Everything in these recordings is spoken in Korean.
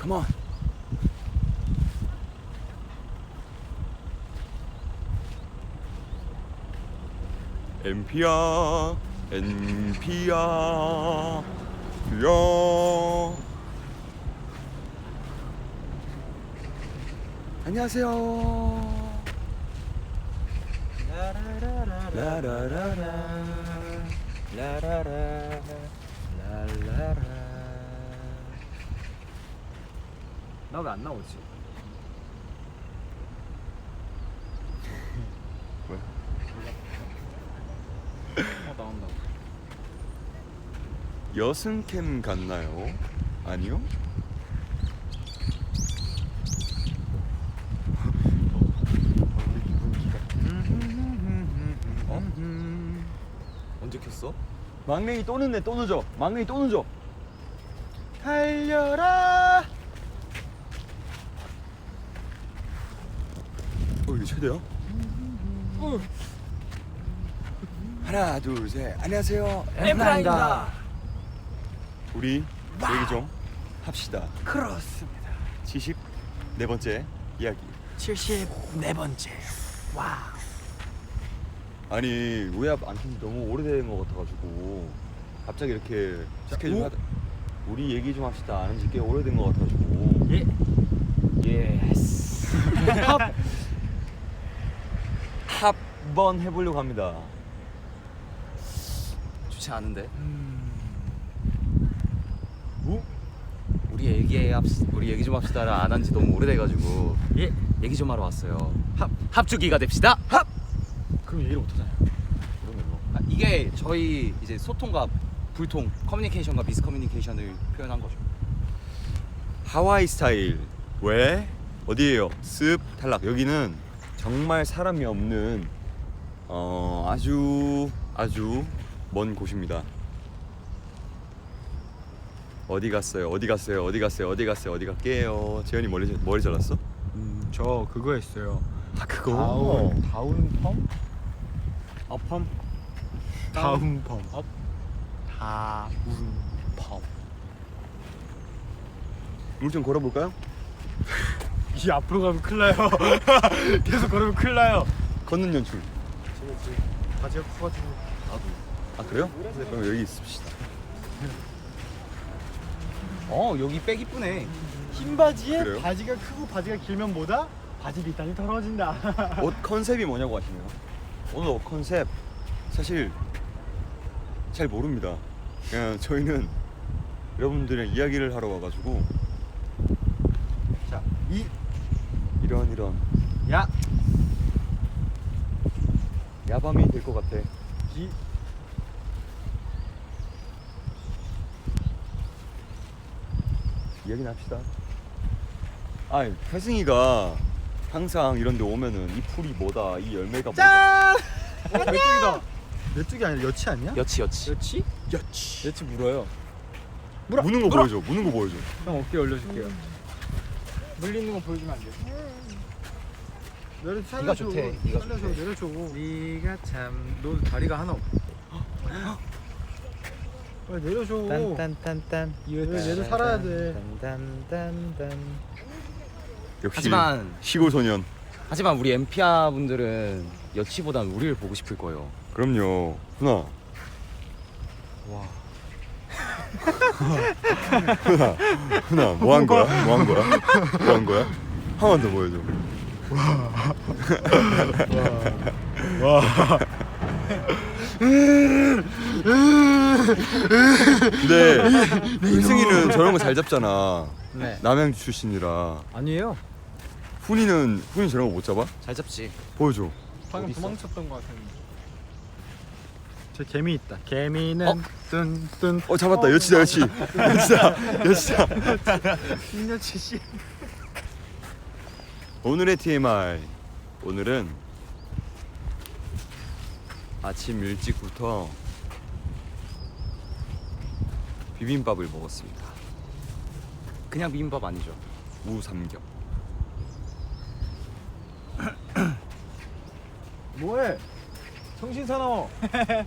Come on. 엔피야, 엔피야, 야. 안녕하세요. 라라라라, 라라라, 라 라라. 나 왜 안 나오지? 뭐야? 어 나온다. 여승캠 같나요? 아니요? 어? 언제 켰어? 막내이 또 늦네 또 늦어 막내이 또 늦어 달려라 어 이게 최대야? 하나 둘셋 안녕하세요 엠프라입니다. 우리 얘기 좀 합시다 그렇습니다. 74번째 이야기 74번째. 와. 아니 우야ብ 안쓴지 너무 오래된 것 같아가지고 갑자기 이렇게 스케줄 오? 하다 우리 얘기 좀 합시다 안한지 꽤 오래된 것 같아가지고 예. 예스. 합번 해보려고 합니다. 좋지 않은데? 우? 우리 얘기 합 우리 얘기 좀 합시다를 안 한 지 너무 오래돼가지고. 예. 얘기 좀 하러 왔어요. 합 합주기가 됩시다. 합! 그럼 얘기를 못 하잖아요. 그러면 뭐 아, 이게 저희 이제 소통과 불통 커뮤니케이션과 미스 커뮤니케이션을 표현한 거죠. 하와이 스타일. 왜? 어디에요? 습 탈락. 여기는 정말 사람이 없는 어 아주 아주 먼 곳입니다 어디 갔어요? 어디 갔어요? 어디 갔어요? 어디 갔어요? 어디 갈게요? 재현이 머리 머리 잘랐어? 음, 저 그거 했어요. 아 그거 다운 다운 펌? 어펌 다운 펌. 업. 다운 펌. 물 좀 걸어볼까요? 이 앞으로 가면 큰일 나요. 계속 걸으면 큰일 나요. 걷는 연출 지금 바지가 커가지고 나도 아 그래요? 그럼 여기 있읍시다 어 여기 백 이쁘네 흰 바지에 그래요? 바지가 크고 바지가 길면 뭐다? 바지 밑단이 털어진다. 옷 컨셉이 뭐냐고 하시네요. 오늘 옷 컨셉 사실 잘 모릅니다. 그냥 저희는 여러분들이랑 이야기를 하러 와가지고 자, 이 이런 이런 야, 야밤이 될 것 같아. 이 이야기 합시다. 아, 혜승이가 항상 이런데 오면은 이 풀이 뭐다, 이 열매가 뭐다. 짠! 메뚜기다. 메뚜기 아니라 여치 아니야? 여치 여치 여치? 여치. 여치 물어요. 물어. 무는 거 보여줘. 무는 거 보여줘. 형 어깨 올려줄게요. 물리는 거 보여주면 안 돼. 내려 네가 좋대, 네가 살려줘 좋대. 내려줘. 네가 참. 너 다리가 하나 없. 빨리 내려줘. 딴딴딴딴 왜 내려 살아야 돼. 딴딴딴딴 역시 하지만 시골 소년. 하지만 우리 엠피아 분들은 여치보단 우리를 보고 싶을 거예요 그럼요. 훈아. 와 훈아. 훈아. 뭐 한 거야? 뭐 한 거야? 뭐 한 거야? 한 번 더 보여줘. 근데 은승이는 저런 거 잘 잡잖아. 네. 남양 출신이라. 아니에요. 훈이는 훈이 저런 거 못 잡아? 잘 잡지 보여줘. 방금? 도망쳤던 것 같은데. 저 개미 있다. 개미는 어? 뜬뜬. 어 잡았다. 여치다 여치. 여치다. 여치다. 신여치 씨. 오늘의 TMI. 오늘은 아침 일찍부터 비빔밥을 먹었습니다. 그냥 비빔밥 아니죠 무삼겹. 뭐해? 정신 사나워.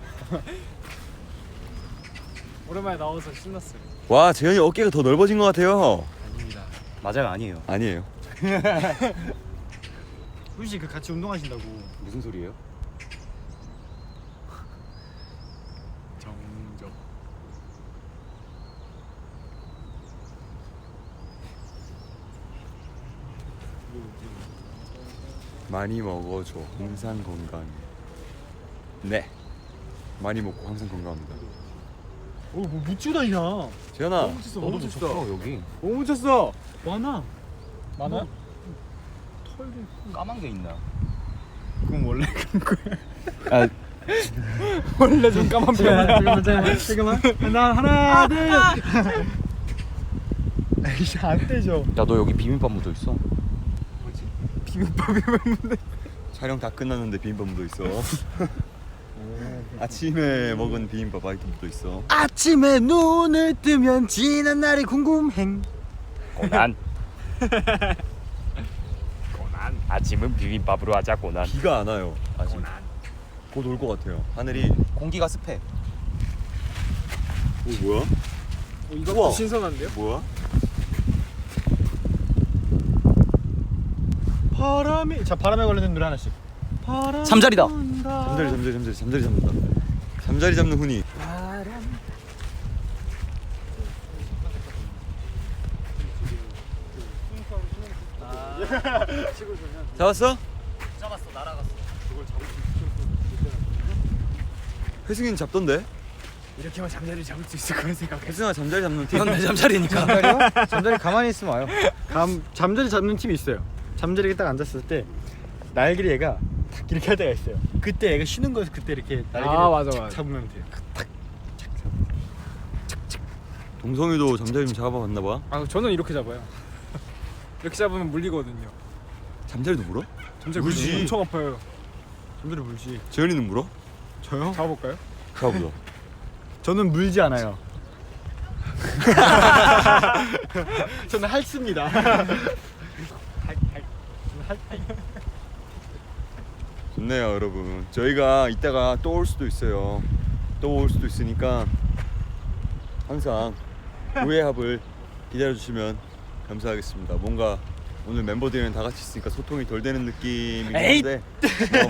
오랜만에 나와서 신났어요. 와 재현이 어깨가 더 넓어진 것 같아요. 아닙니다. 맞아요 아니에요. 아니에요. 훈 씨 그 같이 운동하신다고. 무슨 소리예요? 정적. 많이 먹어줘. 항상 건강. 네. 많이 먹고 항상 건강합니다. 어 뭐 묻지도 않냐? 재현아, 묻혔어. 너도 너무 묻혔어. 여기. 너무 묻혔어. 많아. 많아? 털도 까만 게 있나? 그건 원래 그런 거야. 아 원래 좀 까만 편이야. 잠깐만 잠깐만 잠깐만. 하나 하나 둘. 에이씨 안 되죠. 야 너 여기 비빔밥 묻어 있어. 비빔밥이 왜 묻네? 촬영 다 끝났는데 비빔밥 묻어 있어. 아침에 먹은 비빔밥 아직도 묻어 있어. 아침에 눈을 뜨면 지난 날이 궁금해. 고난 고난 아침은 비빔밥으로 하자 고난 비가 안 와요. 아직. 곧올 것 같아요. 하늘이. 공기가 습해. 오 뭐야? 어, 이것도 우와. 신선한데요? 뭐야? 바람이 자 바람에 관련된 노래 하나씩. 바람. 잠자리다. 잠자리 잠자리 잠자리 잠자리 잡는다. 잠자리 잡는 훈이. 잡았어? 잡았어 날아갔어. 회승이는 잡던데? 이렇게만 잠자리 잡을 수 있을 거라 생각해. 회승아 잠자리 잡는 팀. 이건 내 잠자리니까. 잠자리요? 잠자리 가만히 있으면 와요. 감 잠자리 잡는 팀이 있어요. 잠자리에 딱 앉았을 때 날개를 얘가 탁 이렇게 할 때가 있어요. 그때 얘가 쉬는 거에서 그때 이렇게 날개를 아, 맞아, 착 맞아. 잡으면 돼요. 동성이도 잠자리 좀 잡아봤나 봐. 아 저는 이렇게 잡아요. 이렇게 잡으면 물리거든요. 잠자리도 물어? 잠자리 물지. 물지 엄청 아파요. 잠자리 물지. 재현이는 물어? 저요? 잡아볼까요? 잡아보자. 저는 물지 않아요. 저는 핥습니다. 좋네요 여러분. 저희가 이따가 또 올 수도 있어요. 또 올 수도 있으니까 항상 우회합을 기다려주시면 감사하겠습니다. 뭔가 오늘 멤버들이랑 다 같이 있으니까 소통이 덜 되는 느낌이긴 한데 뭐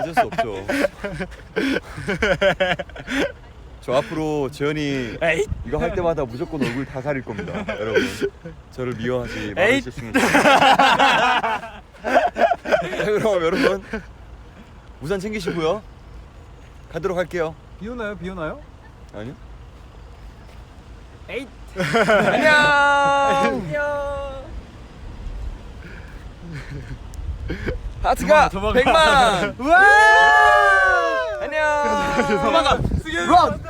어쩔 수 없죠. 저 앞으로 재현이 이거 할 때마다 무조건 얼굴 다 가릴 겁니다, 여러분. 저를 미워하지 말아주셨으면 좋겠습니다. 자, 그럼 여러분 우산 챙기시고요. 가도록 할게요. 비 오나요? 비 오나요? 아니요? 하트가 도망가. 100만. 우와! 안녕. 도망가. 런!